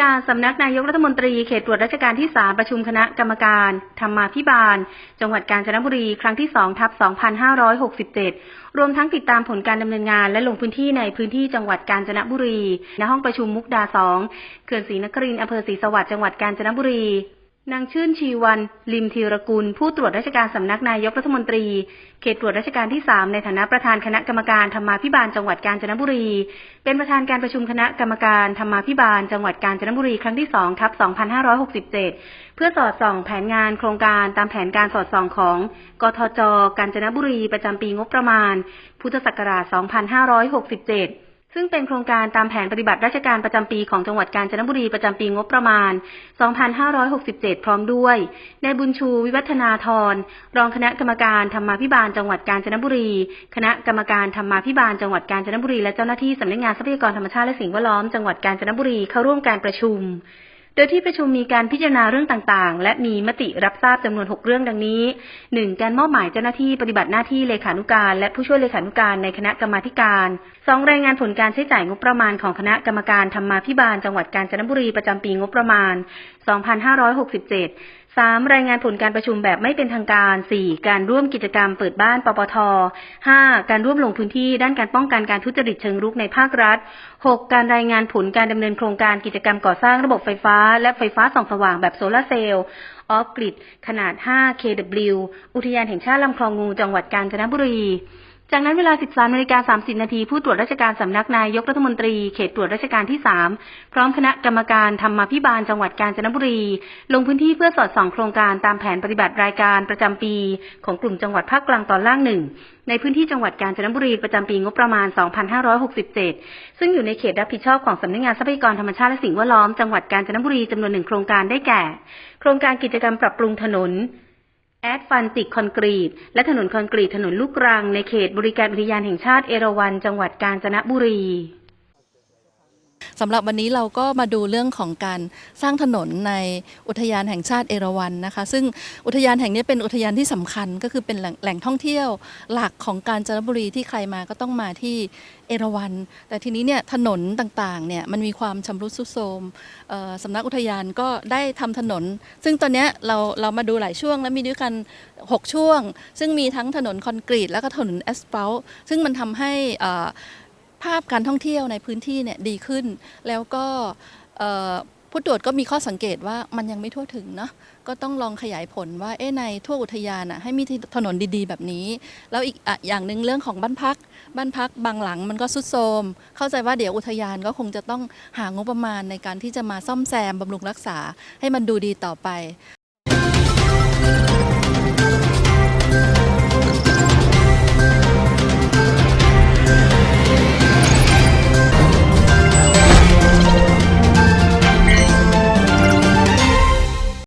การสำนักนายกรัฐมนตรีเขตตรวจราชการที่ 3 ประชุมคณะกรรมการธรรมาภิบาล จังหวัดกาญจนบุรี ครั้งที่2ทับ2567 รวมทั้งติดตามผลการดำเนินงาน และลงพื้นที่ในพื้นที่จังหวัดกาญจนบุรี ณห้องประชุมมุกดา 2 เขื่อนศรีนครินทร์อำเภอศรีสวัสดิ์จังหวัดกาญจนบุรี นางชื่นชีวันลิมธีรกุล ผู้ตรวจราชการสำนักนายกรัฐมนตรี เขตตรวจราชการที่ 3 ในฐานะประธานคณะกรรมการธรรมาภิบาลจังหวัดกาญจนบุรี เป็นประธานการประชุมคณะกรรมการธรรมาภิบาลจังหวัดกาญจนบุรีครั้งที่2ทับ2567 เพื่อสอดส่องแผนงานโครงการตามแผนการสอดส่องของกทจกาญจนบุรีประจำปีงบประมาณ พุทธศักราช 2567 ซึ่งเป็นโครงการตามแผนปฏิบัติราชการประจำปีของจังหวัดกาญจนบุรีประจำปีงบประมาณ 2567 พร้อมด้วยนายบุญชูวิวัฒนาธรรองคณะกรรมการธรรมาภิบาลจังหวัดกาญจนบุรี คณะกรรมการธรรมาภิบาลจังหวัดกาญจนบุรีและเจ้าหน้าที่สำนักงานทรัพยากรธรรมชาติและสิ่งแวดล้อมจังหวัดกาญจนบุรีเข้าร่วมการประชุม โดยที่ประชุมมีการพิจารณาเรื่องต่างๆ และมีมติรับทราบจำนวน 6 เรื่องดังนี้ 1. การมอบหมายเจ้าหน้าที่ปฏิบัติหน้าที่เลขานุการ และผู้ช่วยเลขานุการในคณะกรรมาการ 2. รายงานผลการใช้จ่ายงบประมาณของคณะกรรมการธรรมาภิบาลจังหวัดกาญจนบุรีประจำปีงบประมาณ 2567 3. รายงานผลการประชุมแบบไม่เป็นทางการ 4. การร่วมกิจกรรมเปิดบ้านปปท 5. การร่วมลงพื้นที่ด้านการป้องกันการทุจริตเชิงรุกในภาครัฐ 6. การรายงานผลการดำเนินโครงการกิจกรรมก่อสร้างระบบไฟฟ้า และไฟฟ้าส่องสว่างแบบโซลาร์เซลล์ออฟกริดขนาด 5 kW อุทยานแห่งชาติลำคลองงูจังหวัดกาญจนบุรี จากนั้นเวลา 13นาฬิกา30 นาทีผู้ตรวจราชการสำนักนายกรัฐมนตรี เขตตรวจราชการที่ 3 พร้อมคณะกรรมการธรรมาภิบาลจังหวัดกาญจนบุรี ลงพื้นที่เพื่อสอดส่องโครงการตามแผนปฏิบัติรายการประจำปี ของกลุ่มจังหวัดภาคกลางตอนล่างหนึ่งในพื้นที่จังหวัดกาญจนบุรีประจำปีงบประมาณ 2567 ซึ่งอยู่ในเขตรับผิดชอบของสำนักงานทรัพยากรธรรมชาติและสิ่งแวดล้อมจังหวัดกาญจนบุรีจำนวนหนึ่งโครงการได้แก่ โครงการกิจกรรมปรับปรุงถนน แอดฟันติกคอนกรีต และถนนคอนกรีตถนนลูกรังในเขตบริการอุทยานแห่งชาติเอราวัณจังหวัดกาญจนบุรี สำหรับวันนี้เราก็มาดูเรื่องของการสร้างถนนในอุทยานแห่งชาติเอราวัณนะคะ ซึ่งอุทยานแห่งนี้เป็นอุทยานที่สำคัญก็คือเป็นแหล่งแหล่งท่องเที่ยวหลักของกาญจนบุรีที่ใครมาก็ต้องมาที่เอราวัณแต่ทีนี้เนี่ยถนนต่างๆเนี่ยมันมีความชำรุดทรุดโทรมสำนักอุทยานก็ได้ทำถนน ซึ่งตอนนี้เราเรามาดูหลายช่วงแล้วมีด้วยกัน 6 ช่วง ซึ่งมีทั้งถนนคอนกรีตแล้วก็ถนนแอสฟัลต์ซึ่งมันทำให้อ่อ ภาพการท่องเที่ยวในพื้นที่เนี่ยดีขึ้น แล้วก็ผู้ตรวจก็มีข้อสังเกตว่ามันยังไม่ทั่วถึงเนาะก็ต้องลองขยายผลว่าเอ๊ะในทั่วอุทยานอะให้มีถนนดีๆ แบบนี้ แล้วอีกอะอย่างหนึ่งเรื่องของบ้านพัก บ้านพักบางหลังมันก็สุดโทมเข้าใจว่าเดี๋ยวอุทยานก็คงจะต้องหางบประมาณในการที่จะมาซ่อมแซมบำรุงรักษาให้มันดูดีต่อไป